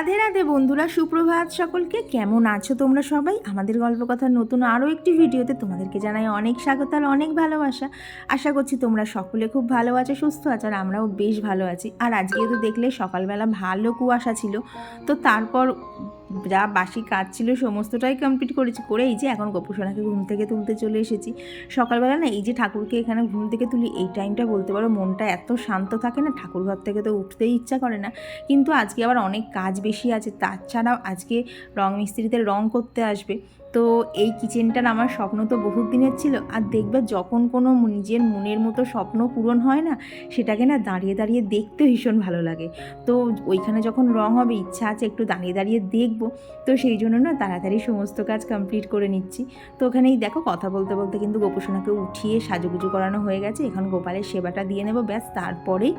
রাধে রাধে বন্ধুরা, সুপ্রভাত সকলকে। কেমন আছো তোমরা সবাই? আমাদের গল্প কথার নতুন আরও একটি ভিডিওতে তোমাদেরকে জানাই অনেক স্বাগত আর অনেক ভালোবাসা। আশা করছি তোমরা সকলে খুব ভালো আছো, সুস্থ আছো আর আমরাও বেশ ভালো আছি। আর আজকে তো দেখলে সকালবেলা ভালো কুয়াশা ছিল। তো তারপর যা বাসি কাজ ছিল সমস্তটাই কমপ্লিট করেছি, করে এই যে এখন গোপুসোনাকে ঘুম থেকে তুলতে চলে এসেছি। সকালবেলা না এই যে ঠাকুরকে এখানে ঘুম থেকে তুলি, এই টাইমটা বলতে পারো মনটা এত শান্ত থাকে না ঠাকুর ঘর থেকে তো উঠতেই ইচ্ছা করে না। কিন্তু আজকে আবার অনেক কাজ বেশি আছে, তাছাড়াও আজকে রং মিস্ত্রিতে রং করতে আসবে। তো এই কিচেনটার আমার স্বপ্ন তো বহুত দিনের ছিল, আর দেখবে যখন কোনো নিজের মনের মতো স্বপ্ন পূরণ হয় না, সেটাকে না দাঁড়িয়ে দাঁড়িয়ে দেখতে ভীষণ ভালো লাগে। তো ওইখানে যখন রং হবে, ইচ্ছা আছে একটু দাঁড়িয়ে দাঁড়িয়ে দেখব, তো সেই জন্য না তাড়াতাড়ি সমস্ত কাজ কমপ্লিট করে নিচ্ছি। তো ওখানেই দেখো কথা বলতে বলতে কিন্তু গোপসোনাকে উঠিয়ে সাজুগুজু করানো হয়ে গেছে, এখন গোপালের সেবাটা দিয়ে নেব, ব্যাস তারপরেই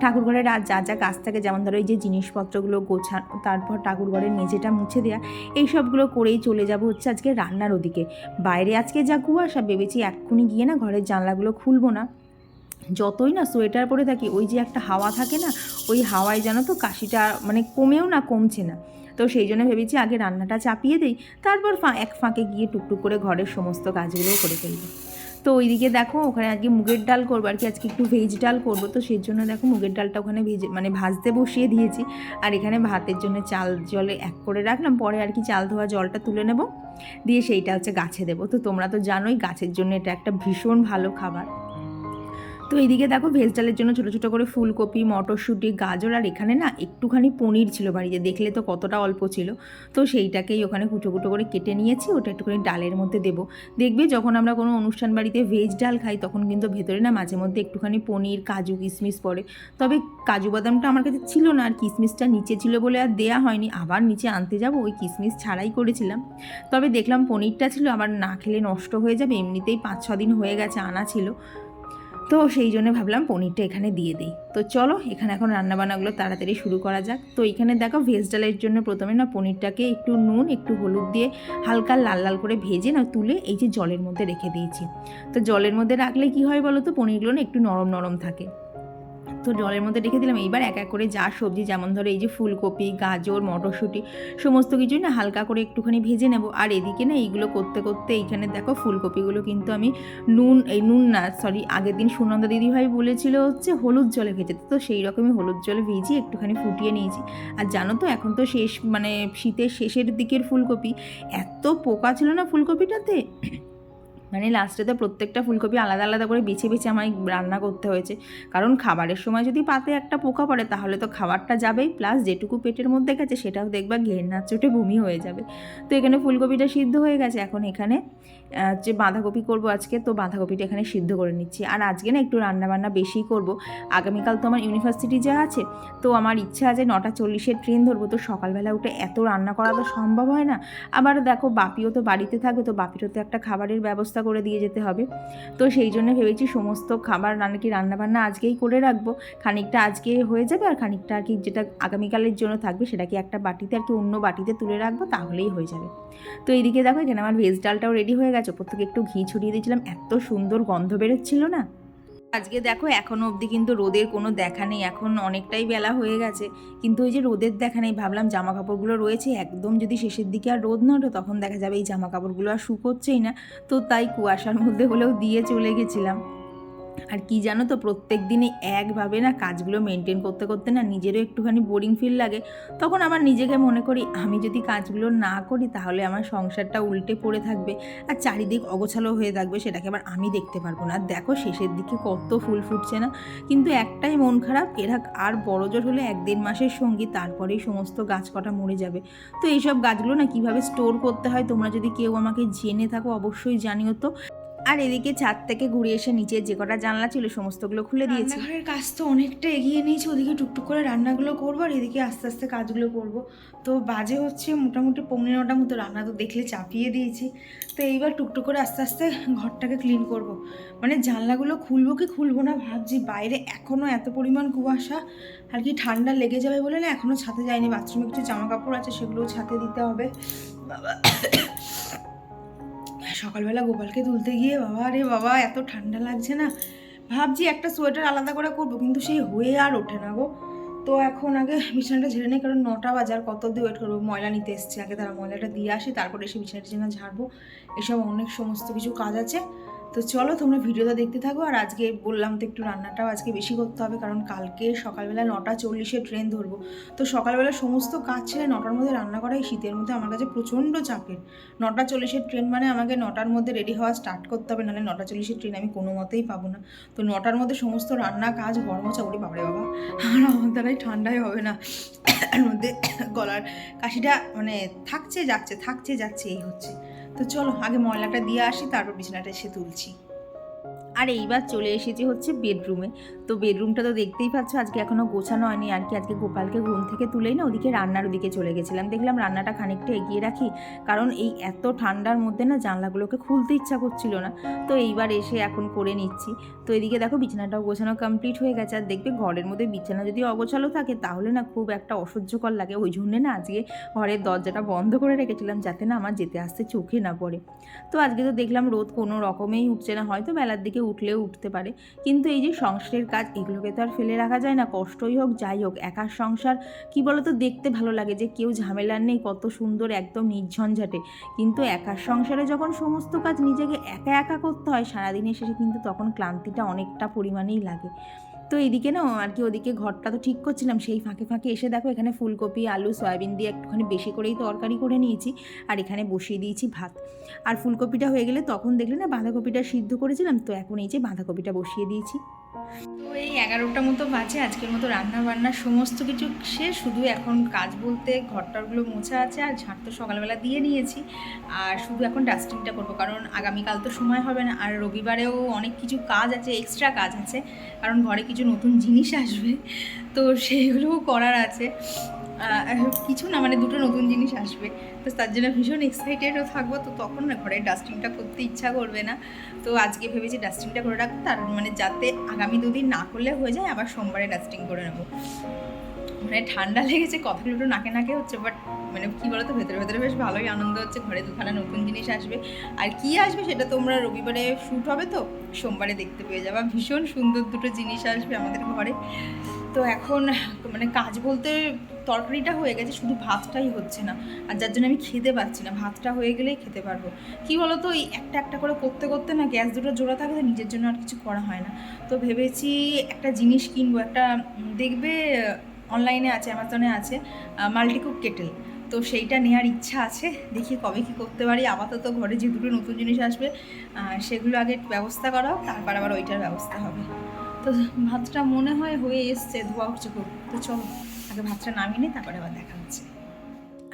ঠাকুরঘরের আর যা যা কাজ থাকে, যেমন ধরো এই যে জিনিসপত্রগুলো গোছানো তারপর ঠাকুরঘরের মেঝেটা মুছে দেওয়া এই সবগুলো করেই চলে যাব হচ্ছে আজকে রান্নার ওদিকে। বাইরে আজকে যা কুয়াশা ভেবেছি, এক্ষুনি গিয়ে না ঘরের জানলাগুলো খুলবো না। যতই না সোয়েটার পরে থাকি, ওই যে একটা হাওয়া থাকে না, ওই হাওয়ায় যেন তো কাশিটা মানে কমেও না, কমছে না। তো সেই জন্য ভেবেছি আগে রান্নাটা চাপিয়ে দিই, তারপর ফা- এক ফাঁকে গিয়ে টুকটুক করে ঘরের সমস্ত কাজগুলোও করে ফেলব। তো ওইদিকে দেখো, ওখানে আজকে মুগের ডাল করব, আর কি আজকে একটু ভেজ ডাল করব। তো সেই জন্য দেখো মুগের ডালটা ওখানে ভেজে মানে ভাজতে বসিয়ে দিয়েছি। আর এখানে ভাতের জন্য চাল জলে এক করে রাখলাম, পরে আর কি চাল ধোয়া জলটা তুলে নেব। দিয়ে সেইটা হচ্ছে গাছে দেবো। তো তোমরা তো জানোই গাছের জন্য এটা একটা ভীষণ ভালো খাবার। তো এইদিকে দেখো ভেজ ডালের জন্য ছোটো ছোটো করে ফুলকপি, মটরশুঁটি, গাজর আর এখানে না একটুখানি পনির ছিল বাড়িতে। দেখলে তো কতটা অল্প ছিল। তো সেইটাকেই ওখানে কুটো কুটো করে কেটে নিয়েছি, ওটা একটুখানি ডালের মধ্যে দেবো। দেখবে যখন আমরা কোনো অনুষ্ঠান বাড়িতে ভেজ ডাল খাই, তখন কিন্তু ভেতরে না মাঝে মধ্যে একটুখানি পনির, কাজু, কিশমিশ পড়ে। তবে কাজু বাদামটা আমার কাছে ছিল না, আর কিশমিশটা নিচে ছিল বলে আর দেয়া হয়নি। আবার নিচে আনতে যাব, ওই কিশমিশ ছাড়াই করেছিলাম। তবে দেখলাম পনিরটা ছিল আবার না খেলে নষ্ট হয়ে যাবে, এমনিতেই পাঁচ ছ দিন হয়ে গেছে, আনা ছিল। তো সেই জন্য ভাবলাম পনিরটা এখানে দিয়ে দিই। তো চলো, এখানে এখন রান্নাবান্নাগুলো তাড়াতাড়ি শুরু করা যাক। তো এখানে দেখো ভেজ ডালের জন্য প্রথমে না পনিরটাকে একটু নুন, একটু হলুদ দিয়ে হালকা লাল লাল করে ভেজে না তুলে এই যে জলের মধ্যে রেখে দিয়েছি। তো জলের মধ্যে রাখলে কি হয় বলো তো, পনিরগুলো না একটু নরম নরম থাকে। তো জলের মধ্যে রেখে দিলাম। এইবার এক এক করে যা সবজি, যেমন ধরো এই যে ফুলকপি, গাজর, মটরশুঁটি, সমস্ত কিছুই না হালকা করে একটুখানি ভেজে নেব। আর এদিকে না এইগুলো করতে করতে এইখানে দেখো ফুলকপিগুলো কিন্তু আমি নুন, এই নুন না সরি আগের দিন সুনন্দা দিদিভাই বলেছিল হচ্ছে হলুদ জলে ভেজেতে তো সেই রকমই হলুদ জলে ভিজিয়ে একটুখানি ফুটিয়ে নিয়েছি। আর জানো তো এখন তো শেষ মানে শীতের শেষের দিকের ফুলকপি, এত পোকা ছিল না ফুলকপিটাতে? মানে লাস্টে তো প্রত্যেকটা ফুলকপি আলাদা আলাদা করে বেছে বেছে আমায় রান্না করতে হয়েছে। কারণ খাবারের সময় যদি পাতে একটা পোকা পড়ে, তাহলে তো খাবারটা যাবেই। প্লাস যেটুকু পেটের মধ্যে গেছে, সেটাও দেখবা ঘেন্নার চোটে বমি হয়ে যাবে। তো এখানে ফুলকপিটা সিদ্ধ হয়ে গেছে। এখন এখানে যে বাঁধাকপি করব আজকে, তো বাঁধাকপিটা এখানে সিদ্ধ করে নিচ্ছি। আর আজকে না একটু রান্নাবান্না বেশিই করব। আগামীকাল তো আমার ইউনিভার্সিটি যা আছে, তো আমার ইচ্ছা আছে নটা চল্লিশের ট্রেন ধরবো। তো সকালবেলা উঠে এত রান্না করা তো সম্ভব হয় না। আবার দেখো, বাপিও তো বাড়িতে থাকবে, তো বাপিরও তো একটা খাবারের ব্যবস্থা করে দিয়ে যেতে হবে। তো সেই জন্য ভেবেছি সমস্ত খাবার রান্না কি রান্নাবান্না আজকেই করে রাখব। খানিকটা আজকে হয়ে যাবে আর খানিকটা আর কি যেটা আগামীকালের জন্য থাকবে সেটা কি একটা বাটিতে আর কি অন্য বাটিতে তুলে রাখব, তাহলেই হয়ে যাবে। তো এইদিকে দেখো, এখানে আমার ভেজ ডালটাও রেডি হয়ে গেছে, ওপর থেকে একটু ঘি ছড়িয়ে দিয়েছিলাম, এত সুন্দর গন্ধ বেরোচ্ছিল না? আজকে দেখো, এখনও অবধি কিন্তু রোদের কোনো দেখা নেই, এখন অনেকটাই বেলা হয়ে গেছে, কিন্তু ওই যে রোদের দেখা নেই, ভাবলাম জামা কাপড়গুলো রয়েছে, একদম যদি শেষের দিকে আর রোদ না ওঠে, তখন দেখা যাবে এই জামা কাপড়গুলো আর শুকোচ্ছেই না, তো তাই কুয়াশার মধ্যে হলেও দিয়ে চলে গেছিলাম। আর কি জানো তো, প্রত্যেক দিনই একভাবে না কাজগুলো মেনটেন করতে করতে না নিজেরও একটুখানি বোরিং ফিল লাগে। তখন আমার নিজেকে মনে করি, আমি যদি কাজগুলো না করি তাহলে আমার সংসারটা উল্টে পড়ে থাকবে আর চারিদিক অগোছালো হয়ে থাকবে সেটাকে আবার আমি দেখতে পারব না। দেখো শেষের দিকে কত ফুল ফুটছে না? কিন্তু একটাই মন খারাপ, এরা আর বড় জোর হলে এক দেড় মাসের সঙ্গী তারপরেই সমস্ত গাছ কটা মরে যাবে। তো এইসব গাছগুলো না কীভাবে স্টোর করতে হয় তোমরা যদি কেউ আমাকে জেনে থাকো অবশ্যই জানিও তো। আর এদিকে ছাদ থেকে ঘুরে এসে নিচে যে কটা জানলা ছিল সমস্তগুলো খুলে দিয়েছি। রান্নাঘরের কাজ তো অনেকটা এগিয়ে নিয়েছি, ওদিকে টুকটুক করে রান্নাগুলো করব আর এদিকে আস্তে আস্তে কাজগুলো করব। তো বাজে হচ্ছে মোটামুটি পৌনে নটা মতো রান্না তো দেখলে চাপিয়ে দিয়েছি। তো এইবার টুকটুক করে আস্তে আস্তে ঘরটাকে ক্লিন করব। মানে জানলাগুলো খুলবো কি খুলবো না ভাবছি, বাইরে এখনও এত পরিমাণ কুয়াশা, আর কি ঠান্ডা লেগে যাবে বলে না এখনও ছাতে যায়নি বাথরুমে কিছু জামা কাপড় আছে সেগুলোও ছাতে দিতে হবে। বাবা। সকালবেলা গোপালকে তুলতে গিয়ে বাবা রে বাবা, এত ঠান্ডা লাগছে না। ভাবছি একটা সোয়েটার আলাদা করে করব, কিন্তু সেই হয়ে আর ওঠে না গো। তো এখন আগে বিছানাটা ঝেড়ে নেই, কারণ নটা বাজার, কত অব্দি ওয়েট করব? ময়লা নিতে এসছে, আগে তারা ময়লাটা দিয়ে আসি, তারপরে এসে বিছানাটা ঝাড়বো। এসব অনেক সমস্ত কিছু কাজ আছে। তো চলো তোমরা ভিডিওটা দেখতে থাকো। আর আজকে বললাম তো একটু রান্নাটাও আজকে বেশি করতে হবে, কারণ কালকে সকালবেলা নটা চল্লিশে ট্রেন ধরবো। তো সকালবেলা সমস্ত কাজ ছেড়ে নটার মধ্যে রান্না করাই শীতের মধ্যে আমার কাছে প্রচণ্ড চাপের। নটা চল্লিশের ট্রেন মানে আমাকে নটার মধ্যে রেডি হওয়া স্টার্ট করতে হবে, নাহলে নটা চল্লিশের ট্রেন আমি কোনো মতেই পাবো না। তো নটার মধ্যে সমস্ত রান্না কাজ গরমচা উঠে বাবারে বাবা, আর আমার দ্বারাই ঠান্ডাই হবে না। মধ্যে গলার কাশিটা মানে থাকছে, যাচ্ছে থাকছে, যাচ্ছে, এই হচ্ছে। তো চলো আগে ময়লাটা দিয়ে আসি তারপর বিছানাটা এসে তুলছি। আর এইবার চলে এসেছি হচ্ছে বেডরুমে তো বেডরুমটা তো দেখতেই পাচ্ছ, আজকে এখনও গোছানো হয়নি। আর কি আজকে গোপালকে ঘুম থেকে তুলেই না ওদিকে রান্নার ওদিকে চলে গেছিলাম। দেখলাম রান্নাটা খানিকটা এগিয়ে রাখি, কারণ এই এত ঠান্ডার মধ্যে না জানলাগুলোকে খুলতে ইচ্ছা করছিল না। তো এইবার এসে এখন করে নিচ্ছি। তো এদিকে দেখো বিছানাটাও গোছানো কমপ্লিট হয়ে গেছে। আর দেখবে ঘরের মধ্যে বিছানা যদি অগোছালো থাকে, তাহলে না খুব একটা অসহ্যকর লাগে। ওই জন্যে না আজকে ঘরের দরজাটা বন্ধ করে রেখেছিলাম, যাতে না আমার যেতে আসতে চোখে না পড়ে। তো আজকে তো দেখলাম রোদ কোনো রকমেই উঠছে না। হয়তো বেলার দিকে উঠলেও উঠতে পারে। কিন্তু এই যে সংসারের কাজ, এগুলোকে তো আর ফেলে রাখা যায় না। কষ্টই হোক, যাই হোক, একার সংসার, কি বলতো, দেখতে ভালো লাগে যে কেউ ঝামেলার নেই, কত সুন্দর, একদম নির্ঝঞ্ঝাটে। কিন্তু একার সংসারে যখন সমস্ত কাজ নিজেকে একা একা করতে হয়, সারাদিনের শেষে কিন্তু তখন ক্লান্তিটা অনেকটা পরিমাণেই লাগে। তো এদিকে না আর কি ওদিকে ঘরটা তো ঠিক করছিলাম, সেই ফাঁকে ফাঁকে এসে দেখো এখানে ফুলকপি, আলু, সয়াবিন দিয়ে একটুখানি বেশি করেই তরকারি করে নিয়েছি আর এখানে বসিয়ে দিয়েছি ভাত। আর ফুলকপিটা হয়ে গেলে তখন দেখলে না বাঁধাকপিটা সিদ্ধ করেছিলাম, তো এখন এই যে বাঁধাকপিটা বসিয়ে দিয়েছি। তো এই এগারোটা মতো বাজে, আজকের মতো রান্না বান্না সমস্ত কিছু শেষ, শুধু এখন কাজ বলতে ঘরটারগুলো মোছা আছে আর ঝাঁট তো সকালবেলা দিয়ে নিয়েছি। আর শুধু এখন ডাস্টিংটা করব, কারণ আগামীকাল তো সময় হবে না, আর রবিবারেও অনেক কিছু কাজ আছে এক্সট্রা কাজ আছে, কারণ ঘরে কিছু নতুন জিনিস আসবে, তো সেইগুলোও করার আছে। কিছু না মানে দুটো নতুন জিনিস আসবে। তো তার জন্য ভীষণ এক্সাইটেডও থাকব, তো তখন না ঘরের ডাস্টিংটা করতে ইচ্ছা করবে না। তো আজকে ভেবেছি ডাস্টিংটা করে রাখব, তার মানে যাতে আগামী দুদিন না করলে হয়ে যায়, আবার সোমবারে ডাস্টিং করে নেব। মানে ঠান্ডা লেগেছে, কথাগুলো একটু নাকে নাকে হচ্ছে বাট মানে কী বলতো, ভেতরে ভেতরে বেশ ভালোই আনন্দ হচ্ছে, ঘরে দুখানা নতুন জিনিস আসবে। আর কি আসবে সেটা তোমরা রবিবারে শ্যুট হবে তো, সোমবারে দেখতে পেয়ে যাবা। ভীষণ সুন্দর দুটো জিনিস আসবে আমাদের ঘরে। তো এখন মানে কাজ বলতে তরকারিটা হয়ে গেছে, শুধু ভাতটাই হচ্ছে না। আর যার জন্য আমি খেতে পাচ্ছি না, ভাতটা হয়ে গেলেই খেতে পারব। কি বলতো, এই একটা একটা করে করতে করতে না গ্যাস দুটো জোড়া থাকে তো নিজের জন্য আর কিছু করা হয় না। তো ভেবেছি একটা জিনিস কিনবো, একটা দেখবে অনলাইনে আছে, অ্যামাজনে আছে মাল্টিকুক কেটেল। তো সেইটা নেওয়ার ইচ্ছা আছে, দেখি কবে কি করতে পারি। আপাতত ঘরে যে দুটো নতুন জিনিস আসবে সেগুলো আগে ব্যবস্থা করা তারপর আবার ওইটার ব্যবস্থা হবে। তো ভাতটা মনে হয় হয়ে এসছে, ধোয়া উঠছে খুব তো চলো, আগে ভাতটা নামিয়ে নিই, তারপরে আবার দেখা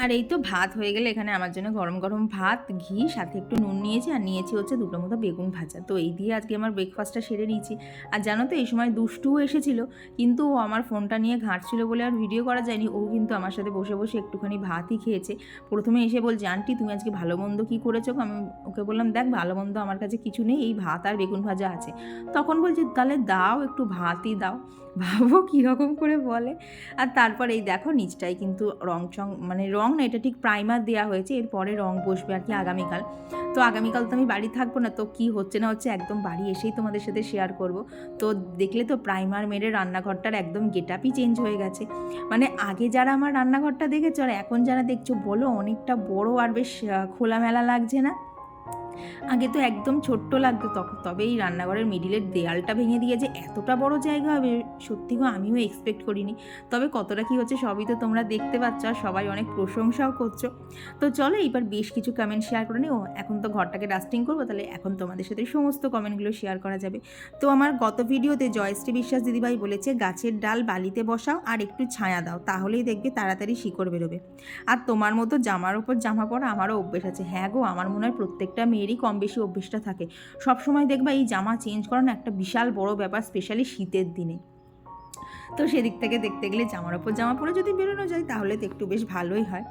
আর এই তো ভাত হয়ে গেলে এখানে আমার জন্য গরম গরম ভাত, ঘি, সাথে একটু নুন নিয়েছি আর নিয়েছি হচ্ছে দুটো মতো বেগুন ভাজা। তো এই দিয়ে আজকে আমার ব্রেকফাস্টটা সেরে নিয়েছি। আর জানো তো এই সময় দুষ্টুও এসেছিল, কিন্তু ও আমার ফোনটা নিয়ে ঘাঁটছিল বলে আর ভিডিও করা যায়নি। ও কিন্তু আমার সাথে বসে বসে একটুখানি ভাতই খেয়েছে। প্রথমে এসে বলছে, আন্টি, তুমি আজকে ভালো মন্দ কী করেছ? আমি ওকে বললাম, দেখ, ভালো মন্দ আমার কাছে কিছু নেই, এই ভাত আর বেগুন ভাজা আছে। তখন বলছে, তাহলে দাও একটু ভাতই দাও। ভাবো কীরকম করে বলে। আর তারপর এই দেখো নিচটাই কিন্তু রং চং মানে রং না, এটা ঠিক প্রাইমার দেওয়া হয়েছে, এরপরে রং বসবে আর কি আগামীকাল। তো আগামীকাল তো আমি বাড়ি থাকব না, তো কি হচ্ছে না হচ্ছে একদম বাড়ি এসেই তোমাদের সাথে শেয়ার করব। তো দেখলে তো প্রাইমার মেরে রান্নাঘরটার একদম গেটআপই চেঞ্জ হয়ে গেছে। মানে আগে যারা আমার রান্নাঘরটা দেখেছ, আর এখন যারা দেখছ, বলো অনেকটা বড় আর বেশ খোলামেলা লাগছে না? আগে তো একদম ছোট্ট লাগতো তখন তবে এই রান্নাঘরের মিডিলের দেয়ালটা ভেঙে দিয়ে যে এতটা বড় জায়গা হবে, সত্যি গো আমিও এক্সপেক্ট করিনি। তবে কতটা কি হচ্ছে সবই তো তোমরা দেখতে পাচ্ছ আর সবাই অনেক প্রশংসাও করছ। তো চলো এইবার বেশ কিছু কমেন্ট শেয়ার করে নিও। এখন তো ঘরটাকে ডাস্টিং করব, তাহলে এখন তোমাদের সাথে সমস্ত কমেন্টগুলো শেয়ার করা যাবে। তো আমার গত ভিডিওতে জয়শ্রী বিশ্বাস দিদিভাই বলেছে, গাছের ডাল বালিতে বসাও আর একটু ছায়া দাও, তাহলেই দেখবে তাড়াতাড়ি শিকড় বেরোবে। আর তোমার মতো জামার ওপর জামা পরা আমারও অভ্যেস আছে। হ্যাঁ গো, আমার মনে হয় প্রত্যেকটা মেয়েরই কম বেশি অভ্যেসটা থাকে। সবসময় দেখবা এই জামা চেঞ্জ করানো একটা বিশাল বড় ব্যাপার স্পেশালি শীতের দিনে। তো সেদিক থেকে দেখতে গেলে জামার ওপর জামা পরে যদি বেরোনো যায়, তাহলে তো একটু বেশ ভালোই হয়।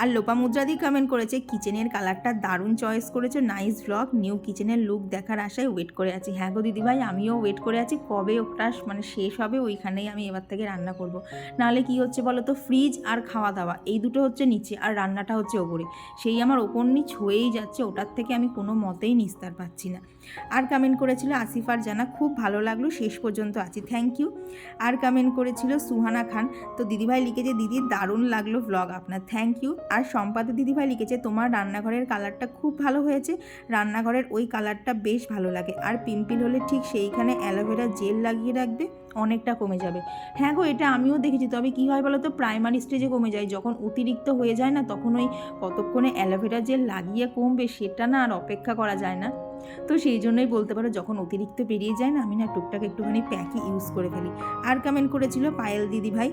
আর লোপা মুদ্রাদি কমেন্ট করেছে কিচেনের কালারটা দারুণ চয়েস করেছে নাইস ব্লগ নিউ কিচেনের লুক দেখার আশায় ওয়েট করে আছি। হ্যাঁ গো দিদিভাই, আমিও ওয়েট করে আছি, কবে ওটা মানে শেষ হবে ওইখানেই আমি এবার থেকে রান্না করব। নাহলে কি হচ্ছে বলো তো ফ্রিজ আর খাওয়া দাওয়া, এই দুটো হচ্ছে নিচে আর রান্নাটা হচ্ছে ওপরে। সেই আমার ওপর নিচ হয়েই যাচ্ছে, ওটার থেকে আমি কোনো মতেই নিস্তার পাচ্ছি না। আর কমেন্ট করেছিল আসিফার জানা, খুব ভালো লাগল, শেষ পর্যন্ত আছি থ্যাংক ইউ আর কমেন্ট করেছিল সুহানা খান, তো দিদিভাই লিখেছে, দিদি, দারুণ লাগল ব্লগ আপনার থ্যাংক ইউ আর সম্পাদক দিদিভাই লিখেছে, তোমার রান্নাঘরের কালারটা খুব ভালো হয়েছে, রান্নাঘরের ওই কালারটা বেশ ভালো লাগে। আর পিম্পিল হলে ঠিক সেইখানে অ্যালোভেরা জেল লাগিয়ে রাখবে, অনেকটা কমে যাবে। হ্যাঁ গো, এটা আমিও দেখেছি, তবে কী হয় বলো তো প্রাইমারি স্টেজে কমে যায়, যখন অতিরিক্ত হয়ে যায় না, তখন ওই কতক্ষণে অ্যালোভেরা জেল লাগিয়ে কমবে, সেটা না আর অপেক্ষা করা যায় না। তো সেই জন্যই বলতে পারো যখন অতিরিক্ত পেরিয়ে যায় না, আমি না টুকটাক একটুখানি প্যাকই ইউজ করে ফেলি। আর কমেন্ট করেছিল পায়েল দিদি ভাই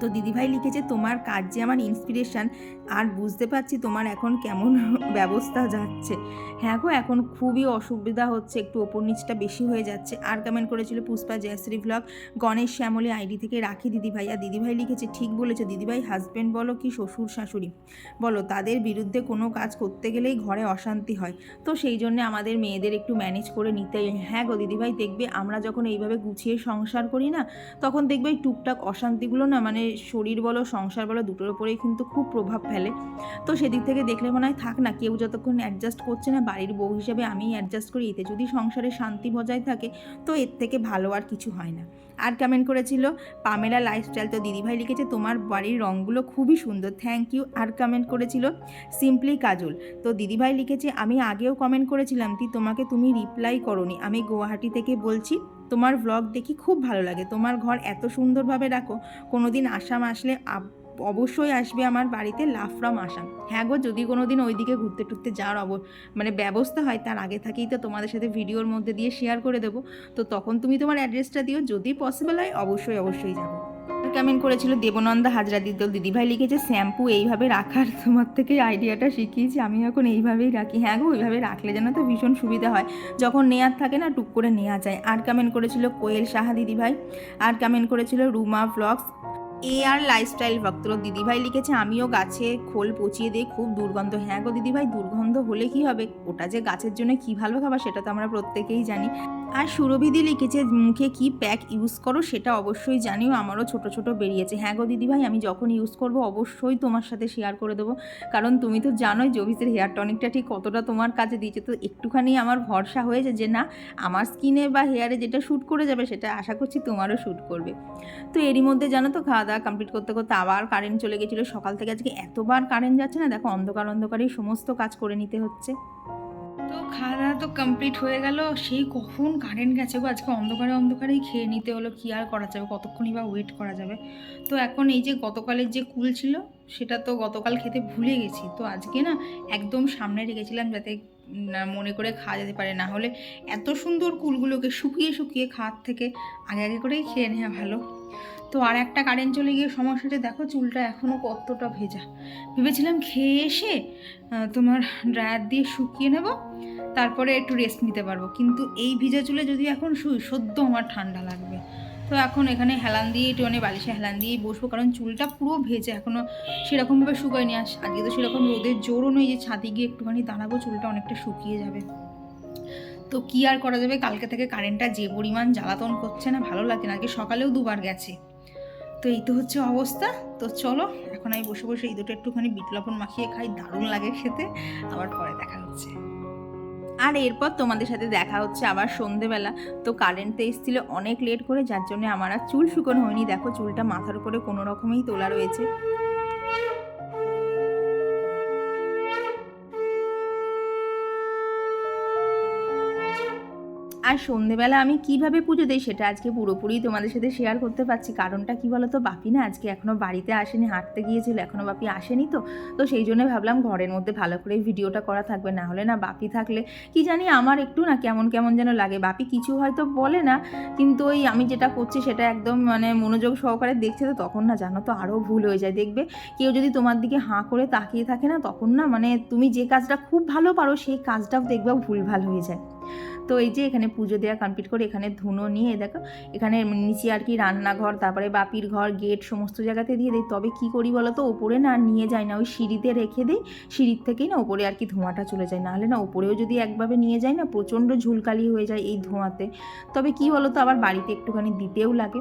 তো দিদিভাই লিখেছে, তোমার কাজ যে আমার ইন্সপিরেশান আর বুঝতে পারছি তোমার এখন কেমন ব্যবস্থা যাচ্ছে। হ্যাঁ গো, এখন খুবই অসুবিধা হচ্ছে, একটু ওপর নিচটা বেশি হয়ে যাচ্ছে। আর কমেন্ট করেছিল পুষ্পা জয়শ্রী ভ্লগ গণেশ শ্যামলী আইডি থেকে রাখি দিদিভাই আর দিদিভাই লিখেছে, ঠিক বলেছে দিদিভাই হাজব্যান্ড বলো কি শ্বশুর শাশুড়ি? বলো, তাদের বিরুদ্ধে কোনো কাজ করতে গেলেই ঘরে অশান্তি হয়। তো সেই জন্য আমাদের মেয়েদের একটু ম্যানেজ করে নিতে হ্যাঁ। গো দিদিভাই, দেখবে আমরা যখন এইভাবে গুছিয়ে সংসার করি না, তখন দেখবে টুকটাক অশান্তিগুলো না মানে শরীর বলো, সংসার বলো, দুটোর উপরেই কিন্তু খুব প্রভাব ফেলে। তো সেদিক থেকে দেখলে মনে হয় থাক না, কেউ যতক্ষণ অ্যাডজাস্ট করছে না, বাড়ির বউ হিসেবে আমিই অ্যাডজাস্ট করি। এতে যদি সংসারে শান্তি বজায় থাকে, তো এর থেকে ভালো আর কিছু হয় না। আর কমেন্ট করেছিল, পামেলা লাইফস্টাইল তো দিদিভাই লিখেছে, তোমার বাড়ির রঙগুলো খুবই সুন্দর। থ্যাংক ইউ আর কমেন্ট করেছিল সিম্পলি কাজল। তো দিদিভাই লিখেছে, আমি আগেও কমেন্ট করেছিলাম কি, তোমাকে তুমি রিপ্লাই করনি। আমি গুয়াহাটি থেকে বলছি, তোমার ব্লগ দেখি খুব ভালো লাগে। তোমার ঘর এত সুন্দরভাবে রাখো, কোনোদিন আসাম আসলে অবশ্যই আসবে আমার বাড়িতে লাভ ফ্রম আসাম হ্যাঁ গো, যদি কোনো দিন ওইদিকে ঘুরতে টুরতে যাওয়ার অব মানে ব্যবস্থা হয়, তার আগে থেকেই তো তোমাদের সাথে ভিডিওর মধ্যে দিয়ে শেয়ার করে দেবো। তো তখন তুমি তোমার অ্যাড্রেসটা দিও, যদি পসিবল হয় অবশ্যই অবশ্যই যাব। কমেন্ট করেছিল দেবনন্দা হাজরা দিদল দিদিভাই লিখেছে, শ্যাম্পু এইভাবে রাখার তোমার থেকে আইডিয়াটা শিখিয়েছি, আমি এখন এইভাবেই রাখি। হ্যাঁ গো, ওইভাবে রাখলে যেন তো ভীষণ সুবিধা হয়। যখন নেয়ার থাকে না, টুক করে নেওয়া যায়। আর কমেন্ট করেছিল কোয়েল সাহা দিদিভাই, আর কমেন্ট করেছিল রুমা ভ্লগস এ আর লাইফস্টাইল ভক্ত দিদিভাই লিখেছে, আমিও গাছে খোল পচিয়ে দিই, খুব দুর্গন্ধ। হ্যাঁ গো দিদিভাই, দুর্গন্ধ হলে কি হবে? ওটা যে গাছের জন্য কি ভালো খাবার, সেটা তো আমরা প্রত্যেকেই জানি। আর সুরভিদি লিখেছে, মুখে কি প্যাক ইউজ করো সেটা অবশ্যই জানিও, আমারও ছোট ছোট বেরিয়েছে। হ্যাঁ গো দিদিভাই, আমি যখন ইউজ করব অবশ্যই তোমার সাথে শেয়ার করে দেবো। কারণ তুমি তো জানোই জবিসের হেয়ার টনিকটা ঠিক কতটা তোমার কাজে দিয়েছে। তো একটুখানি আমার ভরসা হয়েছে যে না, আমার স্কিনে বা হেয়ারে যেটা শ্যুট করে যাবে সেটা আশা করছি তোমারও শ্যুট করবে। তো এরই মধ্যে জানো তো, খাওয়া দাওয়া কমপ্লিট করতে করতে আবার কারেন্ট চলে গেছিল। সকাল থেকে আজকে এতবার কারেন্ট যাচ্ছে না, দেখো অন্ধকার অন্ধকারেই সমস্ত কাজ করে নিতে হচ্ছে। তো খাওয়া দাওয়া তো কমপ্লিট হয়ে গেল। সেই কখন কারেন্ট গেছে গো? আজকে অন্ধকারে অন্ধকারেই খেয়ে নিতে হলো। কি আর করা যাবে? কতক্ষণই বা ওয়েট করা যাবে? তো এখন এই যে গতকালের যে কুল ছিল, সেটা তো গতকাল খেতে ভুলে গেছি। তো আজকে না একদম সামনে রেখেছিলাম যাতে মনে করে খাওয়া যেতে পারে। না হলে এত সুন্দর কুলগুলোকে শুকিয়ে শুকিয়ে খাওয়ার থেকে আগে আগে করেই খেয়ে নেওয়া ভালো। তো আর একটা কারেন্ট চলে গিয়ে সমস্যাটা দেখো, চুলটা এখনও কতটা ভেজা। ভেবেছিলাম খেয়ে এসে তোমার ড্রায়ার দিয়ে শুকিয়ে নেব, তারপরে একটু রেস্ট নিতে পারব। কিন্তু এই ভিজা চুলে যদি এখন শুই সদ্য আমার ঠান্ডা লাগবে। তো এখন এখানে হেলান দিয়ে, একটু মানে বালিশে হেলান দিয়েই বসবো, কারণ চুলটা পুরো ভেজে এখনও সেরকমভাবে শুকায়নি। আস আজকে তো সেরকম রোদের জোরও নেই যে ছাদে গিয়ে একটুখানি দাঁড়াবো, চুলটা অনেকটা শুকিয়ে যাবে। তো কি আর করা যাবে? কালকে থেকে কারেন্টটা যে পরিমাণ জ্বালাতন করছে না, ভালো লাগে না। আজকে সকালেও দুবার গেছে। তো এই তো হচ্ছে অবস্থা। তো চলো, এখন আমি বসে বসে এই দুটো একটুখানি বিট লবণ মাখিয়ে খাই, দারুণ লাগে খেতে। আবার পরে দেখা হচ্ছে। আর এরপর তোমাদের সাথে দেখা হচ্ছে আবার সন্ধেবেলা। তো কারেন্টে এসেছিল অনেক লেট করে, যার জন্য আমার আর চুল শুকনো হয়নি। দেখো চুলটা মাথার উপরে কোনো রকমেই তোলা রয়েছে। আর সন্ধেবেলা আমি কীভাবে পুজো দিই সেটা আজকে পুরোপুরি তোমাদের সাথে শেয়ার করতে পারছি। কারণটা কি বলো তো বাপি না আজকে এখনও বাড়িতে আসেনি, হাঁটতে গিয়েছিল এখনও বাপি আসেনি তো। তো সেই জন্য ভাবলাম ঘরের মধ্যে ভালো করে ভিডিওটা করা থাকবে। না হলে না বাপি থাকলে কি জানি আমার একটু না কেমন কেমন যেন লাগে। বাপি কিছু হয়তো বলে না, কিন্তু ওই আমি যেটা করছি সেটা একদম মানে মনোযোগ সহকারে দেখছে তো তখন না জানো তো আরও ভুল হয়ে যায়। দেখবে কেউ যদি তোমার দিকে হাঁ করে তাকিয়ে থাকে না, তখন না মানে তুমি যে কাজটা খুব ভালো পারো, সেই কাজটাও দেখবে ভুলভাল হয়ে যায়। তো এই যে এখানে পুজো দেওয়া কমপ্লিট করে এখানে ধুনো নিয়ে দেখো, এখানে নিচে আর কি রান্নাঘর, তারপরে বাপির ঘর, গেট সমস্ত জায়গাতে দিয়ে দিই। তবে কি করি বলো তো, ওপরে না নিয়ে যায় না, ওই সিঁড়িতে রেখে দিই। সিঁড়ির থেকেই না ওপরে আর কি ধোঁয়াটা চলে যায়। নাহলে না ওপরেও যদি একভাবে নিয়ে যাই না, প্রচণ্ড ঝুলকালি হয়ে যায় এই ধোঁয়াতে। তবে কি বলো তো, আবার বাড়িতে একটুখানি দিতেও লাগে।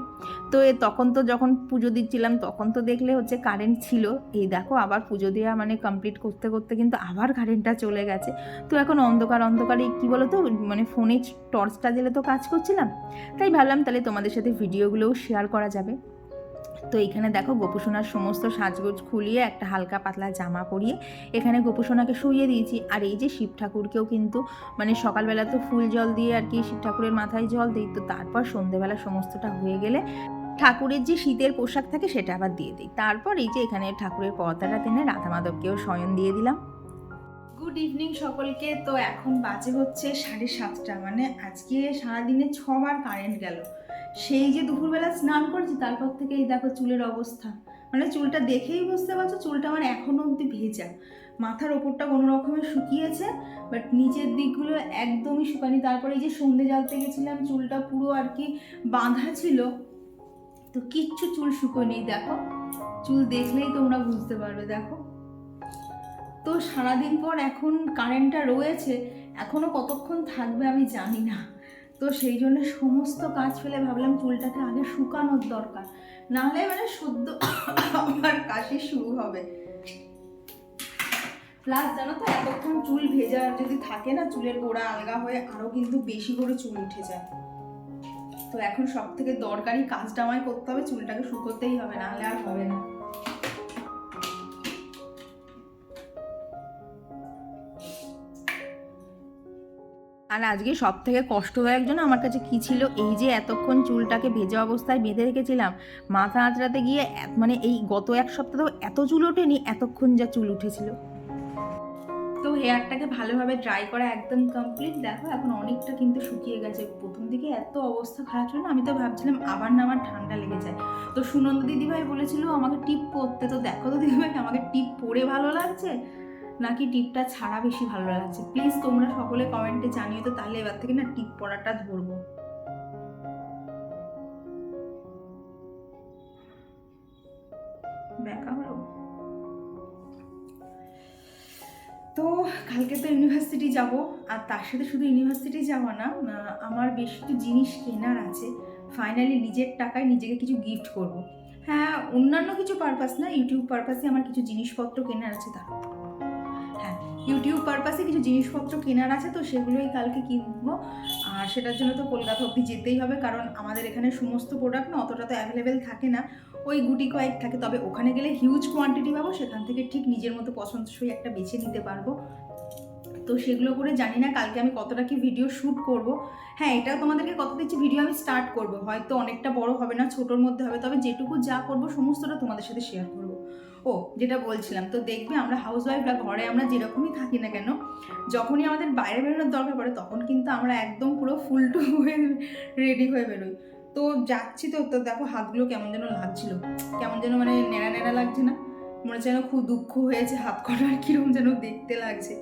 তো এ তখন তো যখন পুজো দিচ্ছিলাম, তখন তো দেখলে হচ্ছে কারেন্ট ছিল। এই দেখো আবার পুজো দেওয়া মানে কমপ্লিট করতে করতে কিন্তু আবার কারেন্টটা চলে গেছে। তো এখন অন্ধকার, অন্ধকারে কি বলো তো মানে ফোনে টর্চটা দিলে তো কাজ করছিলাম। তাই ভাবলাম তাহলে তোমাদের সাথে ভিডিওগুলোও শেয়ার করা যাবে। তো এখানে দেখো গোপুসোনার সমস্ত সাজগোজ খুলিয়ে একটা হালকা পাতলা জামা পরিয়ে এখানে গোপুসোনাকে শুইয়ে দিয়েছি। আর এই যে শিব ঠাকুরকেও কিন্তু মানে সকালবেলা তো ফুল জল দিয়ে আর কি শিব ঠাকুরের মাথায় জল দিই, তো তারপর সন্ধেবেলা সমস্তটা হয়ে গেলে ঠাকুরের যে শীতের পোশাক থাকে সেটা আবার দিয়ে দিই। তারপর এই যে এখানে ঠাকুরের পর্দাটা টেনে রাধা মাধবকেও শয়ন দিয়ে দিলাম। গুড ইভিনিং সকলকে। তো এখন বাজে হচ্ছে সাড়ে সাতটা। মানে আজকে সারাদিনে ছবার কারেন্ট গেল। সেই যে দুপুরবেলা স্নান করেছি, তারপর থেকে এই দেখো চুলের অবস্থা। মানে চুলটা দেখেই বুঝতে পারছ, চুলটা আমার এখনও অবধি ভেজা। মাথার ওপরটা কোনো রকমের শুকিয়েছে বাট নিচের দিকগুলো একদমই শুকানি তারপরে এই যে সন্ধে জ্বালতে গেছিলাম, চুলটা পুরো আর কি বাঁধা ছিল। তো কিচ্ছু চুল শুকোয়নি, দেখো। চুল দেখলেই তোমরা বুঝতে পারবে, দেখো। তো সারাদিন পর এখন কারেন্টটা রয়েছে এখনও কতক্ষণ থাকবে আমি জানি না। তো সেই জন্য সমস্ত কাজ ফেলে ভাবলাম চুলটাকে আগে শুকানোর দরকার, নাহলে মানে সদ্য আমার কাশি শুরু হবে। প্লাস জানো তো, এতক্ষণ চুল ভেজা যদি থাকে না, চুলের গোড়া আলগা হয়ে আরও কিন্তু বেশি করে চুল উঠে যায়। তো এখন সব থেকে দরকারি কাজটা আমায় করতে হবে, চুলটাকে শুকোতেই হবে, নাহলে আর হবে না। আর আজকে সব থেকে কষ্টদায়ক জন্য আমার কাছে কী ছিল? এই যে এতক্ষণ চুলটাকে ভেজা অবস্থায় বেঁধে রেখেছিলাম, মাথা আঁচড়াতে গিয়ে মানে এই গত এক সপ্তাহ এত চুল ওঠেনি, এতক্ষণ যা চুল উঠেছিল। তো হেয়ারটাকে ভালোভাবে ড্রাই করা একদম কমপ্লিট দেখো, এখন অনেকটা কিন্তু শুকিয়ে গেছে। প্রথম দিকে এত অবস্থা খারাপ ছিল না, আমি তো ভাবছিলাম আবার না আমার ঠান্ডা লেগে যায়। তো সুনন্দ দিদিভাই বলেছিল, আমাকে টিপ পরতে তো দেখো তো দিদিভাই, আমাকে টিপ পরে ভালো লাগছে? নাকি টিপটা ছাড়া বেশি ভালো লাগছে। প্লিজ তোমরা সকলে কমেন্টে জানিও তো তাহলে এবার থেকে না টিপ পড়াটা ধরবো। তো কালকে তো ইউনিভার্সিটি যাব, আর তার সাথে শুধু ইউনিভার্সিটি যাব না আমার বেশ কিছু জিনিস কেনার আছে। ফাইনালি নিজের টাকায় নিজেকে কিছু গিফট করব। হ্যাঁ অন্যান্য কিছু পারপাস না ইউটিউব পারপাসে আমার কিছু জিনিসপত্র কেনার আছে তার ইউটিউব পারপাসে কিছু জিনিসপত্র কেনার আছে, তো সেগুলোই কালকে কিনবো। আর সেটার জন্য তো কলকাতা অবধি যেতেই হবে, কারণ আমাদের এখানে সমস্ত প্রোডাক্ট না অতটা তো অ্যাভেলেবেল থাকে না। ওই গুটি কয়েক থাকে, তবে ওখানে গেলে হিউজ কোয়ান্টিটি পাবো, সেখান থেকে ঠিক নিজের মতো পছন্দসই একটা বেছে নিতে পারব। তো সেগুলো করে জানি না কালকে আমি কতটা কি ভিডিও শ্যুট করব। হ্যাঁ এটাও তোমাদেরকে কত দিচ্ছি ভিডিও আমি স্টার্ট করব। হয়তো অনেকটা বড় হবে না, ছোটোর মধ্যে হবে, তবে যেটুকু যা করব, সমস্তটা তোমাদের সাথে শেয়ার করব। ও, যেটা বলছিলাম, তো দেখবে আমরা হাউস ওয়াইফরা ঘরে আমরা যেরকমই থাকি না কেন, যখনই আমাদের বাইরে বেরোনোর দরকার পড়ে, তখন কিন্তু আমরা একদম পুরো ফুলটু হয়ে রেডি হয়ে বেরোই। তো যাচ্ছি তো তো দেখো হাতগুলো কেমন যেন লাগছিল। কেমন যেন মানে নেড়া নেড়া লাগছে না? মনে হচ্ছে যেন খুব দুঃখ হয়েছে, হাত করার কীরকম যেন দেখতে লাগছে।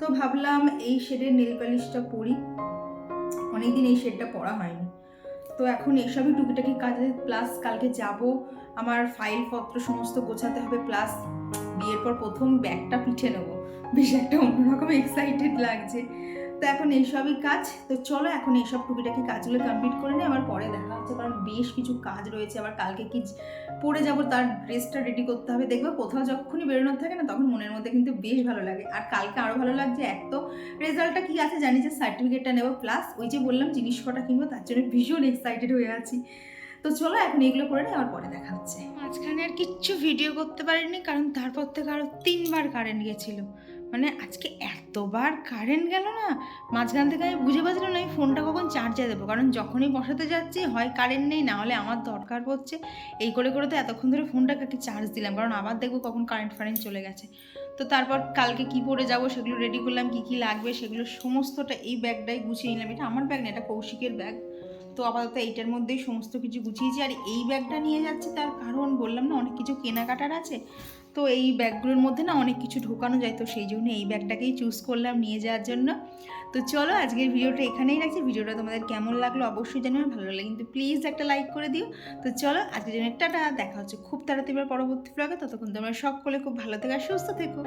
তো ভাবলাম এই শেডের নেল পালিশটা পরি। অনেকদিন এই শেডটা পরা হয়নি। তো এখন এসবই টুকিটাকি কাজে প্লাস কালকে যাব। আমার ফাইলপত্র সমস্ত গোছাতে হবে প্লাস বিয়ের পর প্রথম ব্যাগটা পিঠে নেব। বেশ একটা অন্যরকম এক্সাইটেড লাগছে। তো এখন এইসবই কাজ। তো চলো এখন এইসব টুকিটাকি কাজগুলো কমপ্লিট করে নিই, আবার পরে দেখা হচ্ছে, কারণ বেশ কিছু কাজ রয়েছে। আবার কালকে কি পরে যাব, তার ড্রেসটা রেডি করতে হবে। দেখবে কোথাও যখনই বেরোনোর থাকে না, তখন মনের মধ্যে কিন্তু বেশ ভালো লাগে। আর কালকে আরও ভালো লাগছে, এক তো রেজাল্টটা কি আছে জানি যে সার্টিফিকেটটা নেব প্লাস ওই যে বললাম জিনিস কটা কিনবো, তার জন্য ভীষণ এক্সাইটেড হয়ে আছি। তো চলো এখন এগুলো করে নিই, আবার পরে দেখা হচ্ছে। মাঝখানে আর কিচ্ছু ভিডিও করতে পারিনি, কারণ তারপর থেকে আরও তিনবার কারেন্ট গেছিল। মানে আজকে এতবার কারেন্ট গেল না, মাঝখান থেকে আমি বুঝে পাচ্ছিলাম না আমি ফোনটা কখন চার্জে দেবো। কারণ যখনই বসাতে যাচ্ছি, হয় কারেন্ট নেই, না হলে আমার দরকার পড়ছে এই করে করে তো এতক্ষণ ধরে ফোনটাকে একটু চার্জ দিলাম। কারণ আবার দেখব কখন কারেন্ট ফারেন্ট চলে গেছে। তো তারপর কালকে কি পরে যাব সেগুলো রেডি করলাম, কি কি লাগবে সেগুলো সমস্তটা এই ব্যাগটাই গুছিয়ে নিলাম। এটা আমার ব্যাগ না, এটা কৌশিকের ব্যাগ তো আপাতত এইটার মধ্যেই সমস্ত কিছু গুছিয়েছি। আর এই ব্যাগটা নিয়ে যাচ্ছি, তার কারণ বললাম না, অনেক কিছু কেনাকাটার আছে। তো এই ব্যাগগুলোর মধ্যে না অনেক কিছু ঢোকানো যায়, তো সেই জন্য এই ব্যাগটাকেই চুজ করলাম নিয়ে যাওয়ার জন্য। তো চলো আজকের ভিডিওটা এখানেই রাখছি। ভিডিওটা তোমাদের কেমন লাগল অবশ্যই জানিও, ভালো লাগলে কিন্তু প্লিজ একটা লাইক করে দিও। তো চলো আজকের জন্য টাটা, দেখা হচ্ছে খুব তাড়াতাড়ি পরবর্তী ব্লগে ততক্ষণ তোমরা সকলে খুব ভালো থেকে আর সুস্থ থেকো।